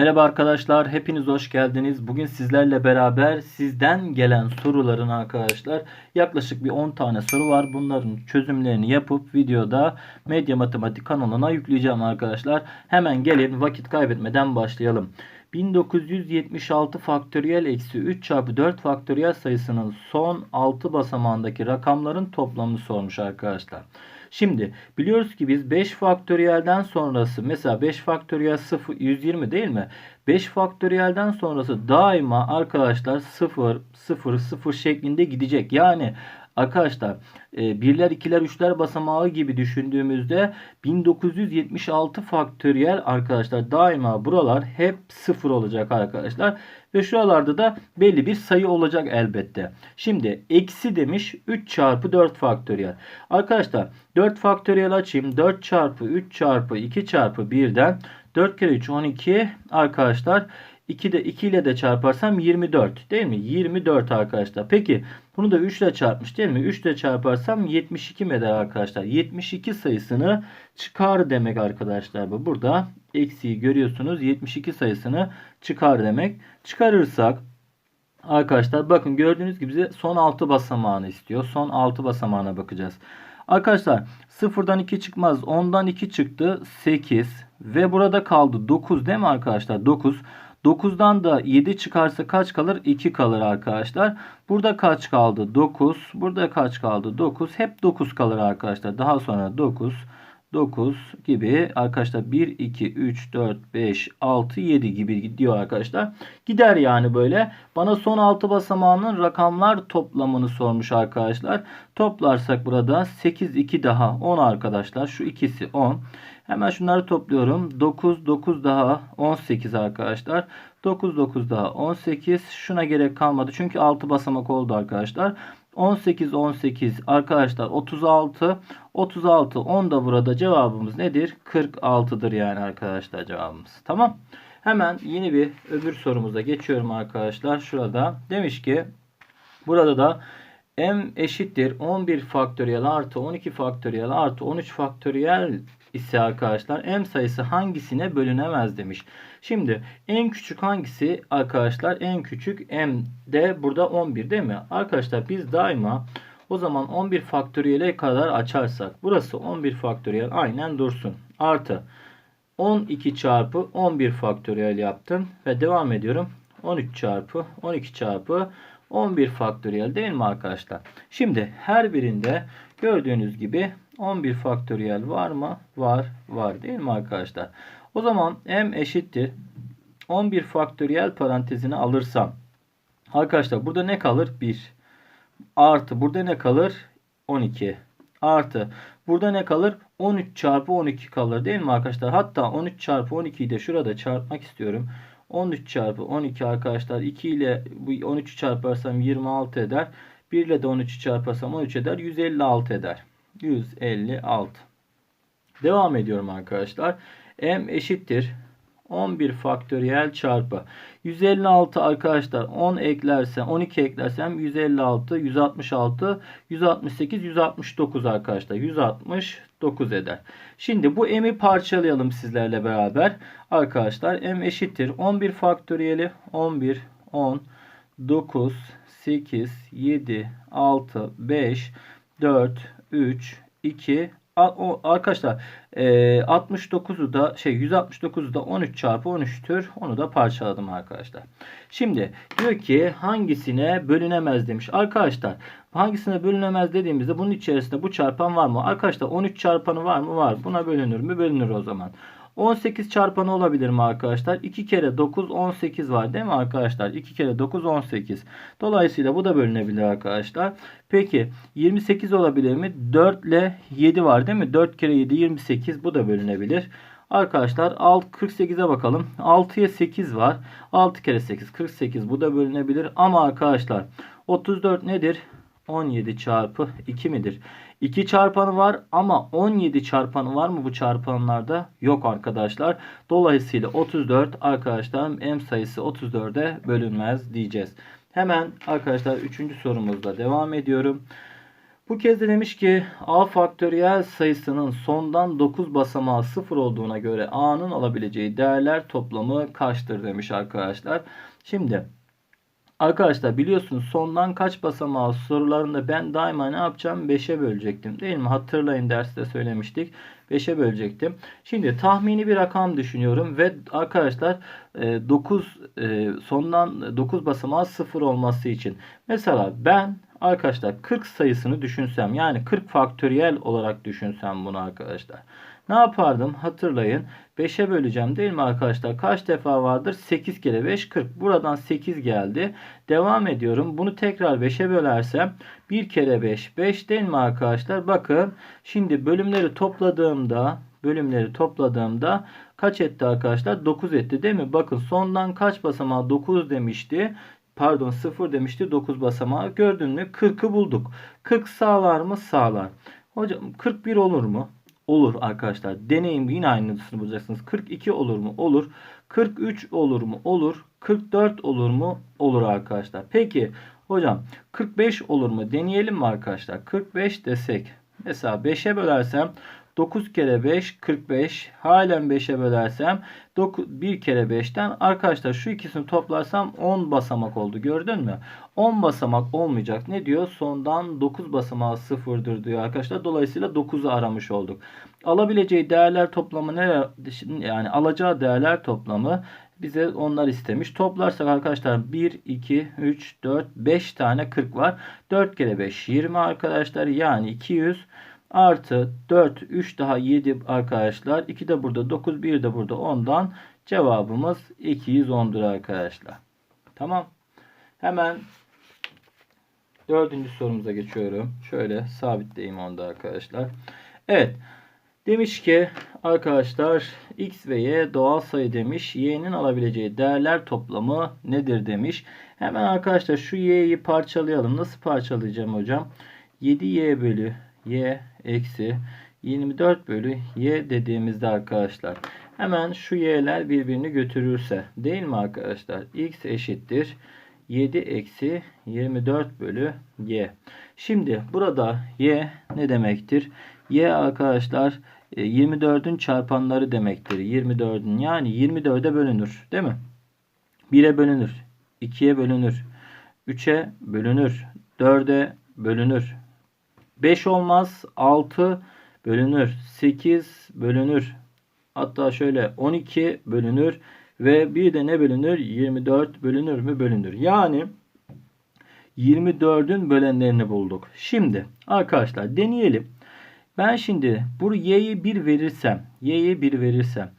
Merhaba arkadaşlar, hepiniz hoş geldiniz. Bugün sizlerle beraber sizden gelen soruların arkadaşlar yaklaşık bir 10 tane soru var. Bunların çözümlerini yapıp videoda Medya Matematik kanalına yükleyeceğim arkadaşlar. Hemen gelin vakit kaybetmeden başlayalım. 1976 faktöriyel eksi 3 çarpı 4 faktöriyel sayısının son 6 basamağındaki rakamların toplamını sormuş arkadaşlar. Şimdi biliyoruz ki biz 5 faktöriyelden sonrası mesela 5 faktöriyel 0 120 değil mi? 5 faktöriyelden sonrası daima arkadaşlar 0 0 0 şeklinde gidecek. Yani Arkadaşlar e, birler, ikiler, üçler basamağı gibi düşündüğümüzde 1976 faktöriyel arkadaşlar daima buralar hep sıfır olacak arkadaşlar. Ve şuralarda da belli bir sayı olacak elbette. Şimdi eksi demiş 3 çarpı 4 faktöriyel. Arkadaşlar 4 faktöriyel açayım. 4 çarpı 3 çarpı 2 çarpı 1'den 4 kere 3 12 arkadaşlar 2 de 2 ile de çarparsam 24 değil mi? 24 arkadaşlar. Peki bunu da 3 ile çarpmış değil mi? 3 ile çarparsam 72 mi eder arkadaşlar? 72 sayısını çıkar demek arkadaşlar bu. Burada eksiği görüyorsunuz. 72 sayısını çıkar demek. Çıkarırsak arkadaşlar bakın gördüğünüz gibi bize son 6 basamağını istiyor. Son 6 basamağına bakacağız. Arkadaşlar sıfırdan 2 çıkmaz. 10'dan 2 çıktı 8 ve burada kaldı 9 değil mi arkadaşlar? 9. 9'dan da 7 çıkarsa kaç kalır? 2 kalır arkadaşlar. Burada kaç kaldı? 9. Burada kaç kaldı? 9. Hep 9 kalır arkadaşlar. Daha sonra 9. 9 gibi arkadaşlar 1, 2, 3, 4, 5, 6, 7 gibi gidiyor arkadaşlar. Gider yani böyle. Bana son 6 basamağının rakamlar toplamını sormuş arkadaşlar. Toplarsak burada 8, 2 daha 10 arkadaşlar. Şu ikisi 10. Hemen şunları topluyorum. 9, 9 daha 18 arkadaşlar. 9, 9 daha 18. Şuna gerek kalmadı. Çünkü 6 basamak oldu arkadaşlar. 18, 18 arkadaşlar 36. 36, 10 da burada cevabımız nedir? 46'dır yani arkadaşlar cevabımız. Tamam. Hemen yeni bir öbür sorumuza geçiyorum arkadaşlar. Şurada demiş ki burada da m eşittir 11 faktöriyel artı 12 faktöriyel artı 13 faktöriyel ise arkadaşlar m sayısı hangisine bölünemez demiş. Şimdi en küçük hangisi arkadaşlar? En küçük m de burada 11 değil mi? Arkadaşlar biz daima o zaman 11 faktöriyele kadar açarsak burası 11 faktöriyel aynen dursun. Artı 12 çarpı 11 faktöriyel yaptım ve devam ediyorum. 13 çarpı 12 çarpı 11 faktöriyel değil mi arkadaşlar? Şimdi her birinde gördüğünüz gibi 11 faktöriyel var mı? Var. Var değil mi arkadaşlar? O zaman m eşittir 11 faktöriyel parantezini alırsam arkadaşlar burada ne kalır? 1 artı burada ne kalır? 12 artı burada ne kalır? 13 çarpı 12 kalır değil mi arkadaşlar? Hatta 13 çarpı 12'yi de şurada çarpmak istiyorum. 13 çarpı 12 arkadaşlar 2 ile bu 13'ü çarparsam 26 eder. 1 ile de 13'ü çarparsam 13 eder. 156 eder. 156. Devam ediyorum arkadaşlar. M eşittir 11 faktöriyel çarpı 156 arkadaşlar 10 eklersem 12 eklersem 156 166 168 169 arkadaşlar 169 eder. Şimdi bu m'i parçalayalım sizlerle beraber. Arkadaşlar m eşittir 11 faktöriyeli 11 10 9 8 7 6 5 4 3 2 arkadaşlar 69'u e, da şey 169'u da 13 çarpı 13'tür. Onu da parçaladım arkadaşlar. Şimdi diyor ki hangisine bölünemez demiş. Arkadaşlar hangisine bölünemez dediğimizde bunun içerisinde bu çarpan var mı? Arkadaşlar 13 çarpanı var mı? Var. Buna bölünür mü? Bölünür o zaman. 18 çarpanı olabilir mi arkadaşlar? 2 kere 9 18 var değil mi arkadaşlar? 2 kere 9 18. Dolayısıyla bu da bölünebilir arkadaşlar. Peki 28 olabilir mi? 4 ile 7 var değil mi? 4 kere 7 28 bu da bölünebilir. Arkadaşlar 48'e bakalım. 6'ya 8 var. 6 kere 8 48 bu da bölünebilir. Ama arkadaşlar 34 nedir? 17 çarpı 2 midir? 2 çarpanı var ama 17 çarpanı var mı bu çarpanlarda? Yok arkadaşlar. Dolayısıyla 34 arkadaşlar m sayısı 34'e bölünmez diyeceğiz. Hemen arkadaşlar 3. sorumuzda devam ediyorum. Bu kez de demiş ki a faktöriyel sayısının sondan 9 basamağı 0 olduğuna göre a'nın alabileceği değerler toplamı kaçtır demiş arkadaşlar. Şimdi arkadaşlar biliyorsunuz sondan kaç basamağı sorularında ben daima ne yapacağım? 5'e bölecektim değil mi? Hatırlayın derste söylemiştik. 5'e bölecektim. Şimdi tahmini bir rakam düşünüyorum ve arkadaşlar 9 e, sondan 9 basamağı 0 olması için mesela ben arkadaşlar 40 sayısını düşünsem yani 40 faktöriyel olarak düşünsem bunu arkadaşlar. Ne yapardım? Hatırlayın. 5'e böleceğim değil mi arkadaşlar? Kaç defa vardır? 8 kere 5 40. Buradan 8 geldi. Devam ediyorum. Bunu tekrar 5'e bölersem 1 kere 5 5 değil mi arkadaşlar? Bakın şimdi bölümleri topladığımda bölümleri topladığımda kaç etti arkadaşlar? 9 etti değil mi? Bakın sondan kaç basamağı 9 demişti pardon 0 demişti 9 basamağı gördün mü 40'ı bulduk 40 sağlar mı sağlar hocam 41 olur mu olur arkadaşlar. Deneyim yine aynısını bulacaksınız. 42 olur mu? Olur. 43 olur mu? Olur. 44 olur mu? Olur arkadaşlar. Peki hocam 45 olur mu? Deneyelim mi arkadaşlar? 45 desek mesela 5'e bölersem 9 kere 5 45. Halen 5'e bölersem 9, 1 kere 5'ten arkadaşlar şu ikisini toplarsam 10 basamak oldu. Gördün mü? 10 basamak olmayacak. Ne diyor? Sondan 9 basamağı sıfırdır diyor arkadaşlar. Dolayısıyla 9'u aramış olduk. Alabileceği değerler toplamı ne? Yani alacağı değerler toplamı bize onlar istemiş. Toplarsak arkadaşlar 1, 2, 3, 4, 5 tane 40 var. 4 kere 5 20 arkadaşlar. Yani 200 artı 4 3 daha 7 arkadaşlar. 2 de burada 9 1 de burada 10'dan cevabımız 210'dur arkadaşlar. Tamam. Hemen dördüncü sorumuza geçiyorum. Şöyle sabitleyeyim onda arkadaşlar. Evet. Demiş ki arkadaşlar x ve y doğal sayı demiş. y'nin alabileceği değerler toplamı nedir demiş. Hemen arkadaşlar şu y'yi parçalayalım. Nasıl parçalayacağım hocam? 7y bölü y eksi 24 bölü y dediğimizde arkadaşlar hemen şu y'ler birbirini götürürse değil mi arkadaşlar? x eşittir 7 eksi 24 bölü y. Şimdi burada y ne demektir? y arkadaşlar 24'ün e, çarpanları demektir. 24'ün yani 24'e bölünür değil mi? 1'e bölünür. 2'ye bölünür. 3'e bölünür. 4'e bölünür. 5 olmaz. 6 bölünür. 8 bölünür. Hatta şöyle 12 bölünür. Ve bir de ne bölünür? 24 bölünür mü? Bölünür. Yani 24'ün bölenlerini bulduk. Şimdi arkadaşlar deneyelim. Ben şimdi bu y'yi 1 verirsem, y'ye 1 verirsem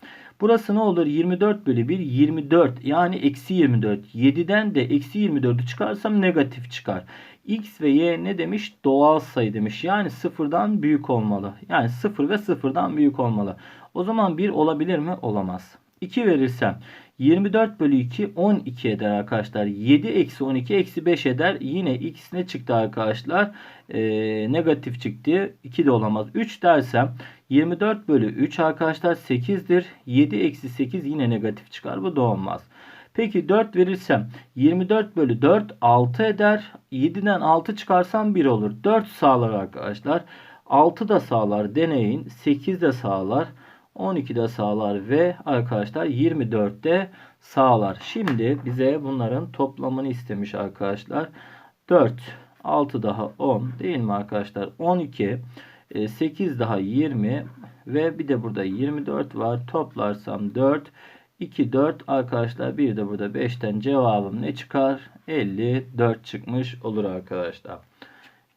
burası ne olur? 24 bölü 1 24 yani eksi 24. 7'den de eksi 24'ü çıkarsam negatif çıkar. X ve Y ne demiş? Doğal sayı demiş. Yani sıfırdan büyük olmalı. Yani sıfır ve sıfırdan büyük olmalı. O zaman 1 olabilir mi? Olamaz. 2 verirsem 24 bölü 2 12 eder arkadaşlar. 7 eksi 12 eksi 5 eder. Yine x ne çıktı arkadaşlar? Ee, negatif çıktı. 2 de olamaz. 3 dersem 24 bölü 3 arkadaşlar 8'dir. 7 eksi 8 yine negatif çıkar. Bu da olmaz. Peki 4 verirsem 24 bölü 4 6 eder. 7'den 6 çıkarsam 1 olur. 4 sağlar arkadaşlar. 6 da sağlar deneyin. 8 de sağlar. 12 de sağlar ve arkadaşlar 24 de sağlar. Şimdi bize bunların toplamını istemiş arkadaşlar. 4 6 daha 10 değil mi arkadaşlar? 12 8 e, daha 20 ve bir de burada 24 var. Toplarsam 4 2, 4 arkadaşlar. Bir de burada 5'ten cevabım ne çıkar? 54 çıkmış olur arkadaşlar.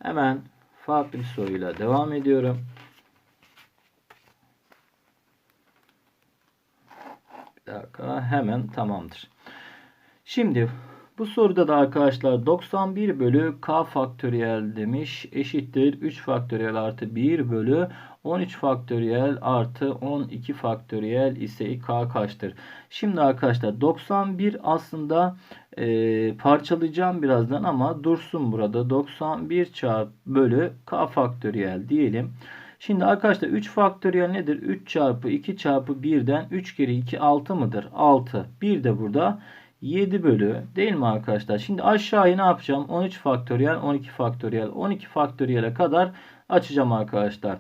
Hemen farklı bir soruyla devam ediyorum. Dakika hemen tamamdır. Şimdi bu soruda da arkadaşlar 91 bölü k faktöriyel demiş eşittir 3 faktöriyel artı 1 bölü 13 faktöriyel artı 12 faktöriyel ise k kaçtır? Şimdi arkadaşlar 91 aslında e, parçalayacağım birazdan ama dursun burada 91 çarpı bölü k faktöriyel diyelim. Şimdi arkadaşlar 3 faktöriyel nedir? 3 çarpı 2 çarpı 1'den 3 kere 2 6 mıdır? 6. Bir de burada 7 bölü değil mi arkadaşlar? Şimdi aşağıyı ne yapacağım? 13 faktöriyel 12 faktöriyel 12 faktöriyele kadar açacağım arkadaşlar.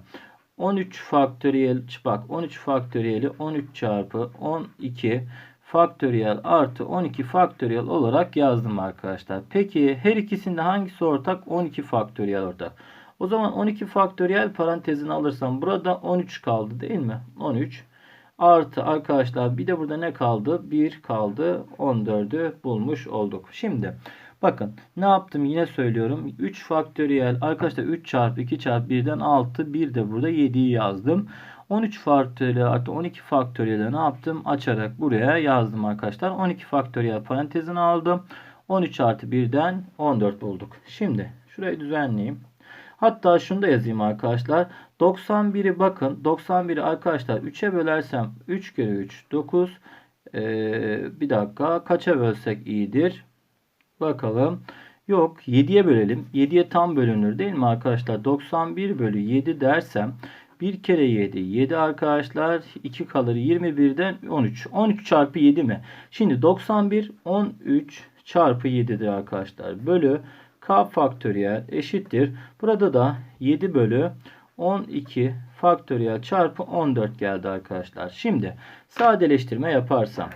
13 faktöriyel bak 13 faktöriyeli 13 çarpı 12 faktöriyel artı 12 faktöriyel olarak yazdım arkadaşlar. Peki her ikisinde hangisi ortak? 12 faktöriyel ortak. O zaman 12 faktöriyel parantezini alırsam burada 13 kaldı değil mi? 13 artı arkadaşlar bir de burada ne kaldı? 1 kaldı. 14'ü bulmuş olduk. Şimdi bakın ne yaptım yine söylüyorum. 3 faktöriyel arkadaşlar 3 çarpı 2 çarpı 1'den 6 bir de burada 7'yi yazdım. 13 faktöriyel artı 12 faktöriyel ne yaptım? Açarak buraya yazdım arkadaşlar. 12 faktöriyel parantezini aldım. 13 artı 1'den 14 bulduk. Şimdi şurayı düzenleyeyim. Hatta şunu da yazayım arkadaşlar. 91'i bakın. 91'i arkadaşlar 3'e bölersem 3 kere 3 9. Ee, bir dakika kaça bölsek iyidir? Bakalım. Yok 7'ye bölelim. 7'ye tam bölünür değil mi arkadaşlar? 91 bölü 7 dersem 1 kere 7. 7 arkadaşlar 2 kalır 21'den 13. 13 çarpı 7 mi? Şimdi 91 13 çarpı 7'dir arkadaşlar. Bölü k faktöriyel eşittir. Burada da 7 bölü 12 faktöriyel çarpı 14 geldi arkadaşlar. Şimdi sadeleştirme yaparsam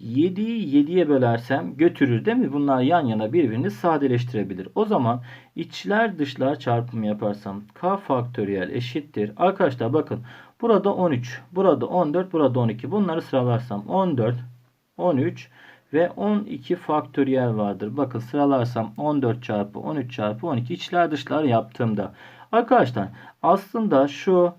7'yi 7'ye bölersem götürür değil mi? Bunlar yan yana birbirini sadeleştirebilir. O zaman içler dışlar çarpımı yaparsam k faktöriyel eşittir. Arkadaşlar bakın burada 13, burada 14, burada 12. Bunları sıralarsam 14, 13 ve 12 faktöriyel vardır. Bakın sıralarsam 14 çarpı 13 çarpı 12 içler dışlar yaptığımda. Arkadaşlar aslında şu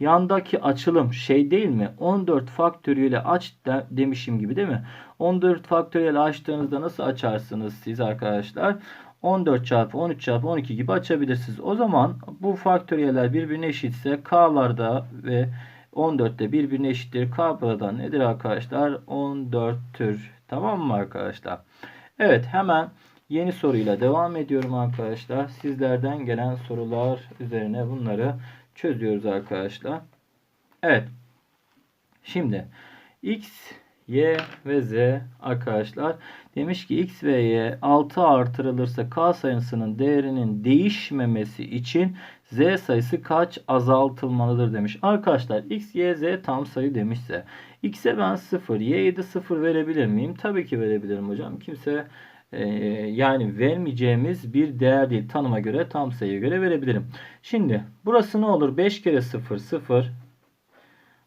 yandaki açılım şey değil mi? 14 faktöriyeli aç de, demişim gibi değil mi? 14 faktöriyeli açtığınızda nasıl açarsınız siz arkadaşlar? 14 çarpı 13 çarpı 12 gibi açabilirsiniz. O zaman bu faktöriyeller birbirine eşitse k'larda ve 14'te birbirine eşittir. K burada nedir arkadaşlar? 14'tür. Tamam mı arkadaşlar? Evet hemen yeni soruyla devam ediyorum arkadaşlar. Sizlerden gelen sorular üzerine bunları çözüyoruz arkadaşlar. Evet. Şimdi x, y ve z arkadaşlar demiş ki x ve y 6 artırılırsa k sayısının değerinin değişmemesi için z sayısı kaç azaltılmalıdır demiş. Arkadaşlar x, y, z tam sayı demişse x'e ben 0, y'ye de 0 verebilir miyim? Tabii ki verebilirim hocam. Kimse e, yani vermeyeceğimiz bir değer değil. Tanıma göre tam sayıya göre verebilirim. Şimdi burası ne olur? 5 kere 0 0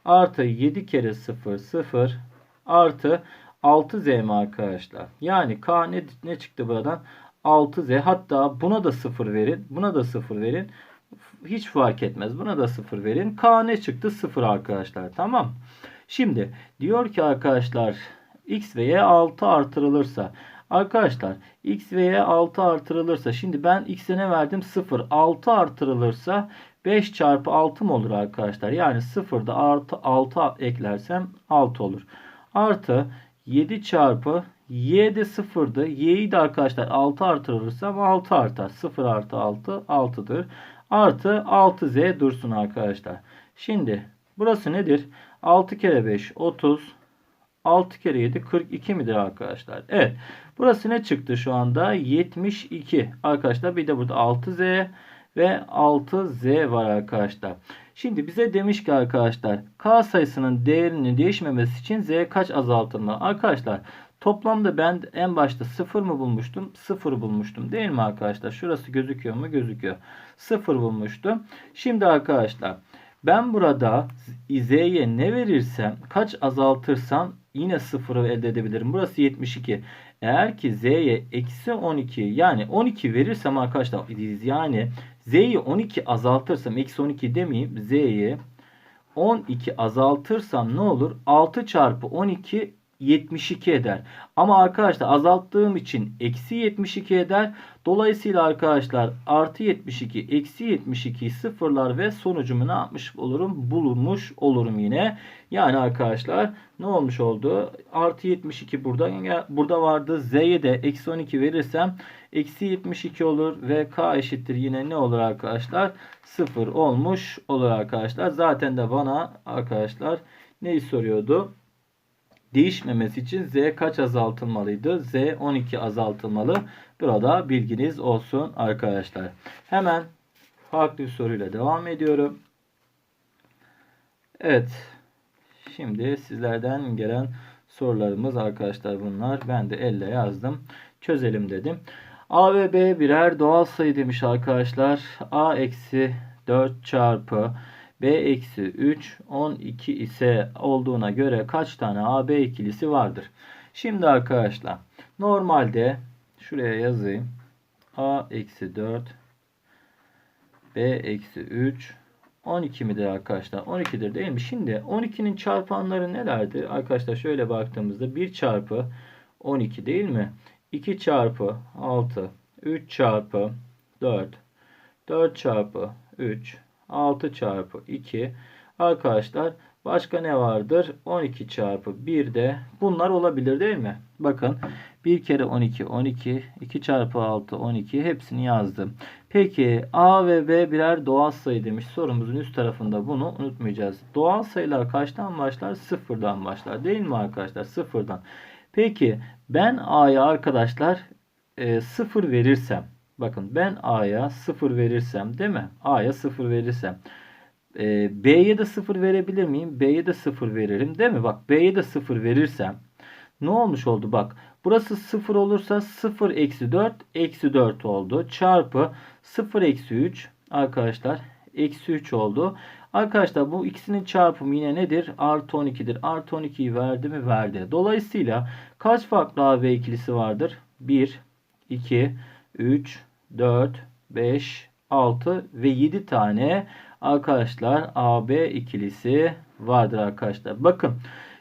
artı 7 kere 0 0 artı 6z mi arkadaşlar? Yani k ne, ne çıktı buradan? 6z hatta buna da 0 verin. Buna da 0 verin. Hiç fark etmez. Buna da 0 verin. K ne çıktı? 0 arkadaşlar. Tamam. Şimdi diyor ki arkadaşlar x ve y 6 artırılırsa Arkadaşlar x ve y 6 artırılırsa şimdi ben x'e ne verdim? 0. 6 artırılırsa 5 çarpı 6 mı olur arkadaşlar? Yani 0'da artı 6 eklersem 6 olur. Artı 7 çarpı y de 0'dı. y'yi de arkadaşlar 6 artırırsam 6 artar. 0 artı 6 6'dır. Artı 6z dursun arkadaşlar. Şimdi burası nedir? 6 kere 5 30 6 kere 7 42 midir arkadaşlar? Evet. Burası ne çıktı şu anda? 72. Arkadaşlar bir de burada 6Z ve 6Z var arkadaşlar. Şimdi bize demiş ki arkadaşlar K sayısının değerinin değişmemesi için Z kaç azaltılmalı? Arkadaşlar toplamda ben en başta 0 mı bulmuştum? 0 bulmuştum değil mi arkadaşlar? Şurası gözüküyor mu? Gözüküyor. 0 bulmuştum. Şimdi arkadaşlar ben burada Z'ye ne verirsem kaç azaltırsam yine sıfırı elde edebilirim. Burası 72. Eğer ki z'ye eksi 12 yani 12 verirsem arkadaşlar yani z'yi 12 azaltırsam eksi 12 demeyeyim z'yi 12 azaltırsam ne olur? 6 çarpı 12 72 eder. Ama arkadaşlar azalttığım için eksi 72 eder. Dolayısıyla arkadaşlar artı 72 eksi 72 sıfırlar ve sonucumu ne yapmış olurum? Bulunmuş olurum yine. Yani arkadaşlar ne olmuş oldu? Artı 72 burada burada vardı. Z'ye de eksi 12 verirsem eksi 72 olur ve K eşittir yine ne olur arkadaşlar? 0 olmuş olur arkadaşlar. Zaten de bana arkadaşlar neyi soruyordu? Değişmemesi için z kaç azaltılmalıydı? z 12 azaltılmalı. Burada bilginiz olsun arkadaşlar. Hemen farklı bir soruyla devam ediyorum. Evet. Şimdi sizlerden gelen sorularımız arkadaşlar bunlar. Ben de elle yazdım. Çözelim dedim. A ve B birer doğal sayı demiş arkadaşlar. A eksi 4 çarpı B eksi 3 12 ise olduğuna göre kaç tane AB ikilisi vardır? Şimdi arkadaşlar normalde şuraya yazayım. A eksi 4 B eksi 3 12 midir arkadaşlar? 12'dir değil mi? Şimdi 12'nin çarpanları nelerdir? Arkadaşlar şöyle baktığımızda 1 çarpı 12 değil mi? 2 çarpı 6 3 çarpı 4 4 çarpı 3 6 çarpı 2 arkadaşlar başka ne vardır? 12 çarpı 1 de bunlar olabilir değil mi? Bakın 1 kere 12 12 2 çarpı 6 12 hepsini yazdım. Peki A ve B birer doğal sayı demiş. Sorumuzun üst tarafında bunu unutmayacağız. Doğal sayılar kaçtan başlar? Sıfırdan başlar. Değil mi arkadaşlar? Sıfırdan. Peki ben A'ya arkadaşlar e, 0 verirsem bakın ben A'ya 0 verirsem değil mi? A'ya 0 verirsem e, B'ye de 0 verebilir miyim? B'ye de 0 veririm değil mi? Bak B'ye de 0 verirsem ne olmuş oldu? Bak burası 0 olursa 0 eksi 4 eksi 4 oldu. Çarpı 0 eksi 3 arkadaşlar eksi 3 oldu. Arkadaşlar bu ikisinin çarpımı yine nedir? Artı 12'dir. Artı 12'yi verdi mi? Verdi. Dolayısıyla kaç farklı AB ikilisi vardır? 1, 2, 3, 4, 5, 6 ve 7 tane arkadaşlar AB ikilisi vardır arkadaşlar. Bakın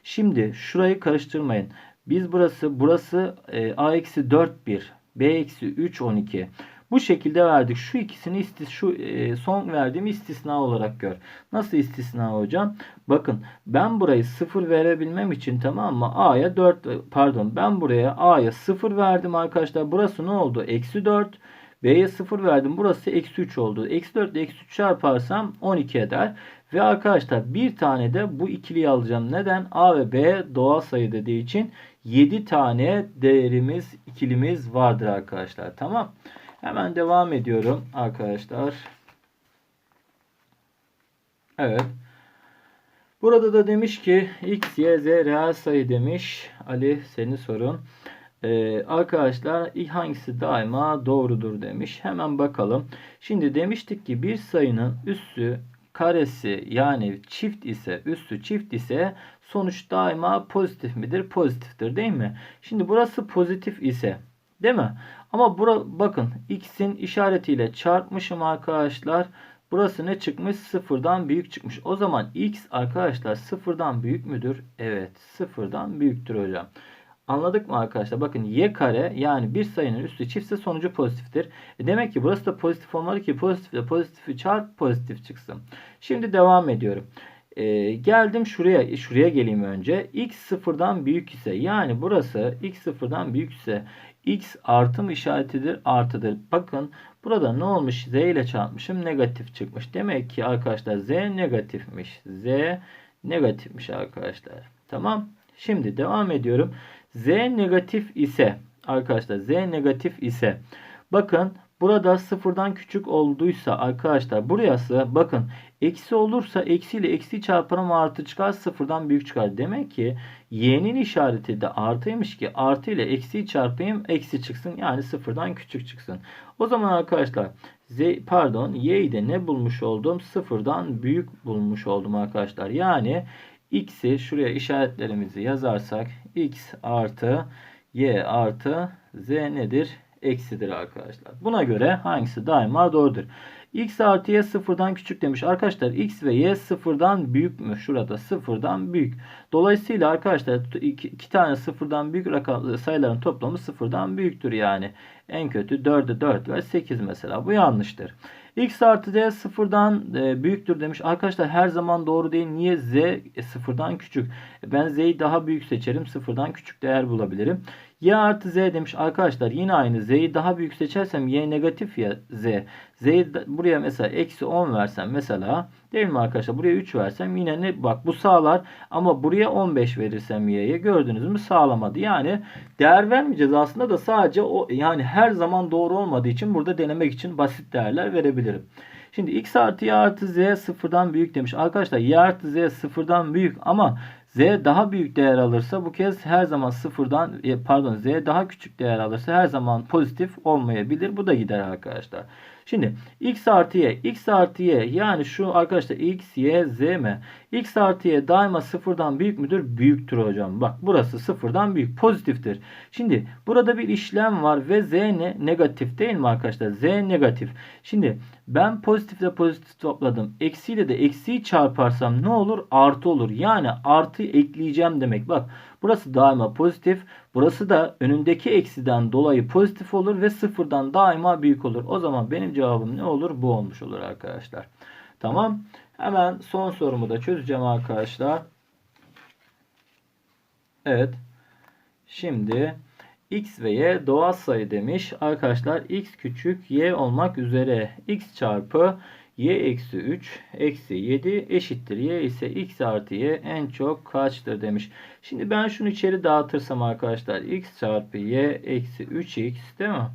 şimdi şurayı karıştırmayın. Biz burası burası e, A-4 1 B-3 12. Bu şekilde verdik. Şu ikisini istis şu e, son verdiğim istisna olarak gör. Nasıl istisna hocam? Bakın ben burayı 0 verebilmem için tamam mı? A'ya 4 pardon ben buraya A'ya 0 verdim arkadaşlar. Burası ne oldu? Eksi 4. B'ye 0 verdim. Burası eksi 3 oldu. Eksi 4 ile eksi 3 çarparsam 12 eder. Ve arkadaşlar bir tane de bu ikiliyi alacağım. Neden? A ve B doğal sayı dediği için 7 tane değerimiz ikilimiz vardır arkadaşlar. Tamam. Hemen devam ediyorum arkadaşlar. Evet. Burada da demiş ki x, y, z reel sayı demiş. Ali senin sorun. Ee, arkadaşlar hangisi daima doğrudur demiş. Hemen bakalım. Şimdi demiştik ki bir sayının üssü karesi yani çift ise üssü çift ise sonuç daima pozitif midir? Pozitiftir değil mi? Şimdi burası pozitif ise değil mi? Ama bura, bakın x'in işaretiyle çarpmışım arkadaşlar. Burası ne çıkmış? Sıfırdan büyük çıkmış. O zaman x arkadaşlar sıfırdan büyük müdür? Evet sıfırdan büyüktür hocam. Anladık mı arkadaşlar? Bakın y kare yani bir sayının üstü çiftse sonucu pozitiftir. E demek ki burası da pozitif olmalı ki pozitifle pozitifi çarp pozitif çıksın. Şimdi devam ediyorum. E, geldim şuraya şuraya geleyim önce. x sıfırdan büyük ise yani burası x sıfırdan büyük ise x artım işaretidir artıdır. Bakın burada ne olmuş? Z ile çarpmışım negatif çıkmış. Demek ki arkadaşlar z negatifmiş. Z negatifmiş arkadaşlar. Tamam. Şimdi devam ediyorum. Z negatif ise arkadaşlar Z negatif ise bakın burada sıfırdan küçük olduysa arkadaşlar burası bakın eksi olursa eksi ile eksi çarparım artı çıkar sıfırdan büyük çıkar. Demek ki y'nin işareti de artıymış ki artı ile eksi çarpayım eksi çıksın yani sıfırdan küçük çıksın. O zaman arkadaşlar z pardon y'yi de ne bulmuş oldum? Sıfırdan büyük bulmuş oldum arkadaşlar. Yani x'i şuraya işaretlerimizi yazarsak x artı y artı z nedir? Eksidir arkadaşlar. Buna göre hangisi daima doğrudur? x artı y sıfırdan küçük demiş. Arkadaşlar x ve y sıfırdan büyük mü? Şurada sıfırdan büyük. Dolayısıyla arkadaşlar iki, tane sıfırdan büyük rakam, sayıların toplamı sıfırdan büyüktür yani. En kötü 4'e 4 ver 8 mesela. Bu yanlıştır. X artı D sıfırdan e, büyüktür demiş. Arkadaşlar her zaman doğru değil. Niye? Z e, sıfırdan küçük. Ben Z'yi daha büyük seçerim. Sıfırdan küçük değer bulabilirim. Y artı z demiş arkadaşlar yine aynı z'yi daha büyük seçersem y negatif ya z. z'yi buraya mesela eksi 10 versem mesela değil mi arkadaşlar buraya 3 versem yine ne bak bu sağlar ama buraya 15 verirsem y'ye gördünüz mü sağlamadı. Yani değer vermeyeceğiz aslında da sadece o yani her zaman doğru olmadığı için burada denemek için basit değerler verebilirim. Şimdi x artı y artı z sıfırdan büyük demiş. Arkadaşlar y artı z sıfırdan büyük ama z daha büyük değer alırsa bu kez her zaman sıfırdan e, pardon z daha küçük değer alırsa her zaman pozitif olmayabilir. Bu da gider arkadaşlar. Şimdi x artı y, x artı y yani şu arkadaşlar x, y, z mi? x artı y daima sıfırdan büyük müdür? Büyüktür hocam. Bak burası sıfırdan büyük, pozitiftir. Şimdi burada bir işlem var ve z ne? Negatif değil mi arkadaşlar? z negatif. Şimdi ben pozitifle pozitif topladım. Eksiyle de eksiyi çarparsam ne olur? Artı olur. Yani artı ekleyeceğim demek. Bak burası daima pozitif. Burası da önündeki eksiden dolayı pozitif olur ve sıfırdan daima büyük olur. O zaman benim cevabım ne olur? Bu olmuş olur arkadaşlar. Tamam. Hemen son sorumu da çözeceğim arkadaşlar. Evet. Şimdi x ve y doğal sayı demiş. Arkadaşlar x küçük y olmak üzere x çarpı y eksi 3 eksi 7 eşittir. y ise x artı y en çok kaçtır demiş. Şimdi ben şunu içeri dağıtırsam arkadaşlar x çarpı y eksi 3x değil mi?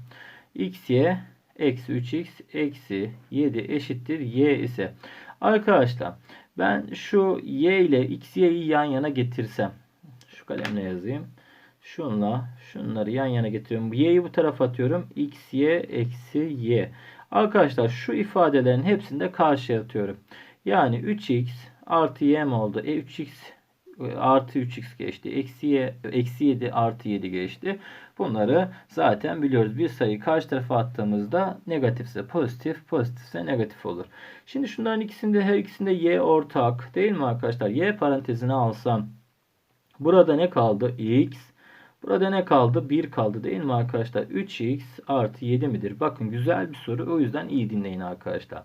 x y eksi 3x eksi 7 eşittir y ise. Arkadaşlar ben şu y ile x y'yi yan yana getirsem şu kalemle yazayım. Şunla şunları yan yana getiriyorum. Y'yi bu tarafa atıyorum. X, Y, eksi Y. Arkadaşlar şu ifadelerin hepsini de karşıya atıyorum. Yani 3x artı y mi oldu? E 3x artı 3x geçti. Eksi, y, eksi 7 artı 7 geçti. Bunları zaten biliyoruz. Bir sayı karşı tarafa attığımızda negatifse pozitif, pozitifse negatif olur. Şimdi şunların ikisinde her ikisinde y ortak değil mi arkadaşlar? Y parantezine alsam burada ne kaldı? x Burada ne kaldı? 1 kaldı değil mi arkadaşlar? 3x artı 7 midir? Bakın güzel bir soru. O yüzden iyi dinleyin arkadaşlar.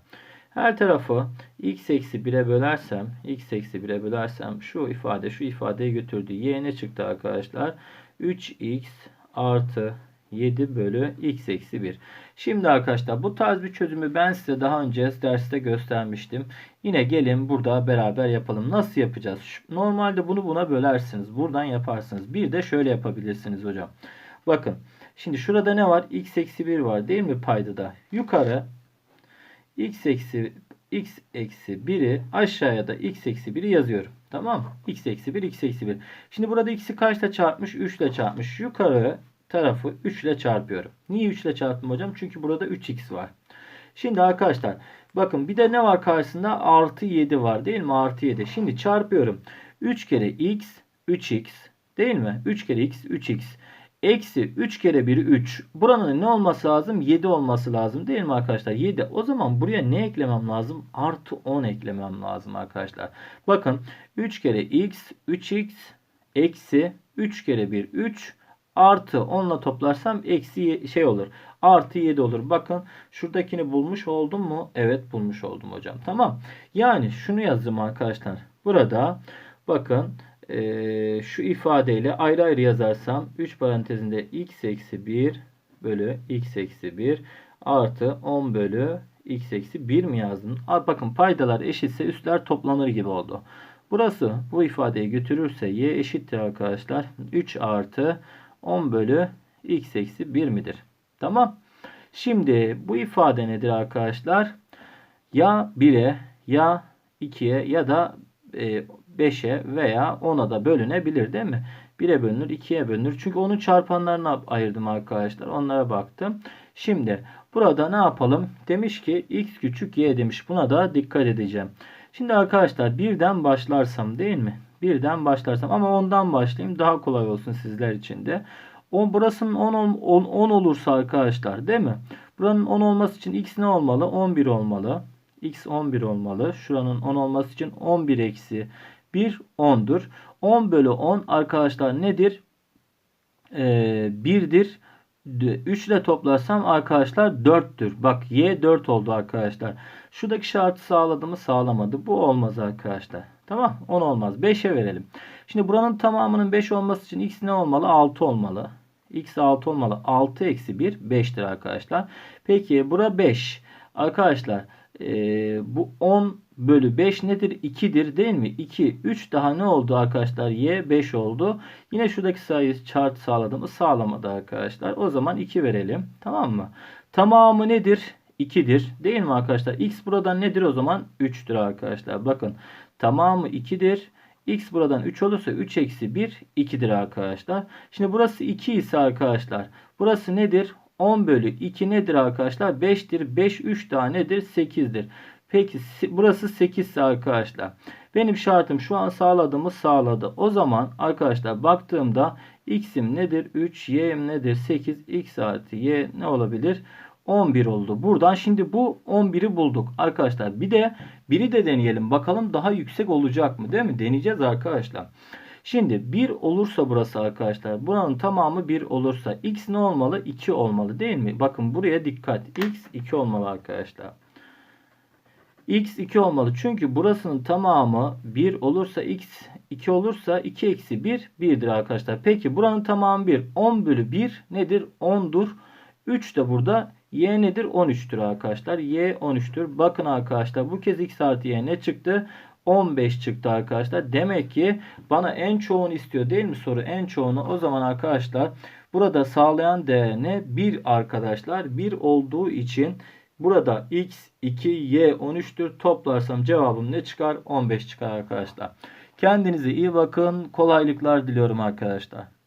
Her tarafı x eksi 1'e bölersem, x eksi 1'e bölersem şu ifade şu ifadeyi götürdü. y ne çıktı arkadaşlar? 3x artı 7 bölü x eksi 1. Şimdi arkadaşlar bu tarz bir çözümü ben size daha önce derste göstermiştim. Yine gelin burada beraber yapalım. Nasıl yapacağız? Normalde bunu buna bölersiniz. Buradan yaparsınız. Bir de şöyle yapabilirsiniz hocam. Bakın. Şimdi şurada ne var? x eksi 1 var değil mi paydada? Yukarı x eksi x eksi 1'i aşağıya da x eksi 1'i yazıyorum. Tamam mı? x eksi 1 x eksi 1. Şimdi burada x'i kaçla çarpmış? 3 ile çarpmış. Yukarı tarafı 3 ile çarpıyorum. Niye 3 ile çarptım hocam? Çünkü burada 3x var. Şimdi arkadaşlar bakın bir de ne var karşısında? Artı 7 var değil mi? Artı 7. Şimdi çarpıyorum. 3 kere x 3x değil mi? 3 kere x 3x. Eksi 3 kere 1 3. Buranın ne olması lazım? 7 olması lazım değil mi arkadaşlar? 7. O zaman buraya ne eklemem lazım? Artı 10 eklemem lazım arkadaşlar. Bakın 3 kere x 3x eksi 3 kere 1 3 artı 10 ile toplarsam eksi şey olur. Artı 7 olur. Bakın şuradakini bulmuş oldum mu? Evet bulmuş oldum hocam. Tamam. Yani şunu yazdım arkadaşlar. Burada bakın eee, şu ifadeyle ayrı ayrı yazarsam 3 parantezinde x eksi 1 bölü x eksi 1 artı 10 bölü x eksi 1 mi yazdım? Aa, bakın paydalar eşitse üstler toplanır gibi oldu. Burası bu ifadeyi götürürse y eşittir arkadaşlar. 3 artı 10 bölü x eksi 1 midir? Tamam. Şimdi bu ifade nedir arkadaşlar? Ya 1'e ya 2'ye ya da e, 5'e veya 10'a da bölünebilir değil mi? 1'e bölünür, 2'ye bölünür. Çünkü onun çarpanlarına ayırdım arkadaşlar. Onlara baktım. Şimdi burada ne yapalım? Demiş ki x küçük y demiş. Buna da dikkat edeceğim. Şimdi arkadaşlar birden başlarsam değil mi? Birden başlarsam ama ondan başlayayım. Daha kolay olsun sizler için de. O, burasının 10, 10, 10 olursa arkadaşlar değil mi? Buranın 10 olması için x ne olmalı? 11 olmalı. x 11 olmalı. Şuranın 10 olması için 11 eksi 1 10'dur. 10 bölü 10 arkadaşlar nedir? Ee, 1'dir. 3 ile toplarsam arkadaşlar 4'tür. Bak y 4 oldu arkadaşlar. Şuradaki şartı sağladı mı sağlamadı. Bu olmaz arkadaşlar. Tamam 10 olmaz. 5'e verelim. Şimdi buranın tamamının 5 olması için x ne olmalı? 6 olmalı. X 6 olmalı. 6 eksi 1 5'tir arkadaşlar. Peki bura 5. Arkadaşlar eee, bu 10 bölü 5 nedir? 2'dir değil mi? 2. 3 daha ne oldu arkadaşlar? Y 5 oldu. Yine şuradaki sayıyı çarpı sağladı mı? Sağlamadı arkadaşlar. O zaman 2 verelim. Tamam mı? Tamamı nedir? 2'dir. Değil mi arkadaşlar? X buradan nedir o zaman? 3'tür arkadaşlar. Bakın tamamı 2'dir. X buradan 3 olursa 3 eksi 1 2'dir arkadaşlar. Şimdi burası 2 ise arkadaşlar. Burası nedir? 10 bölü 2 nedir arkadaşlar? 5'tir. 5 3 daha nedir? 8'dir. Peki burası 8 ise arkadaşlar. Benim şartım şu an sağladığımı sağladı. O zaman arkadaşlar baktığımda x'im nedir? 3, y'im nedir? 8, x artı y ne olabilir? 11 oldu. Buradan şimdi bu 11'i bulduk. Arkadaşlar bir de biri de deneyelim. Bakalım daha yüksek olacak mı? Değil mi? Deneyeceğiz arkadaşlar. Şimdi 1 olursa burası arkadaşlar. Buranın tamamı 1 olursa x ne olmalı? 2 olmalı değil mi? Bakın buraya dikkat. x 2 olmalı arkadaşlar. x 2 olmalı. Çünkü burasının tamamı 1 olursa x 2 olursa 2 eksi 1 1'dir arkadaşlar. Peki buranın tamamı 1. 10 bölü 1 nedir? 10'dur. 3 de burada y nedir? 13'tür arkadaşlar. y 13'tür. Bakın arkadaşlar bu kez x artı y ne çıktı? 15 çıktı arkadaşlar. Demek ki bana en çoğunu istiyor değil mi soru? En çoğunu o zaman arkadaşlar burada sağlayan değer ne? 1 arkadaşlar. 1 olduğu için burada x 2 y 13'tür. Toplarsam cevabım ne çıkar? 15 çıkar arkadaşlar. Kendinize iyi bakın. Kolaylıklar diliyorum arkadaşlar.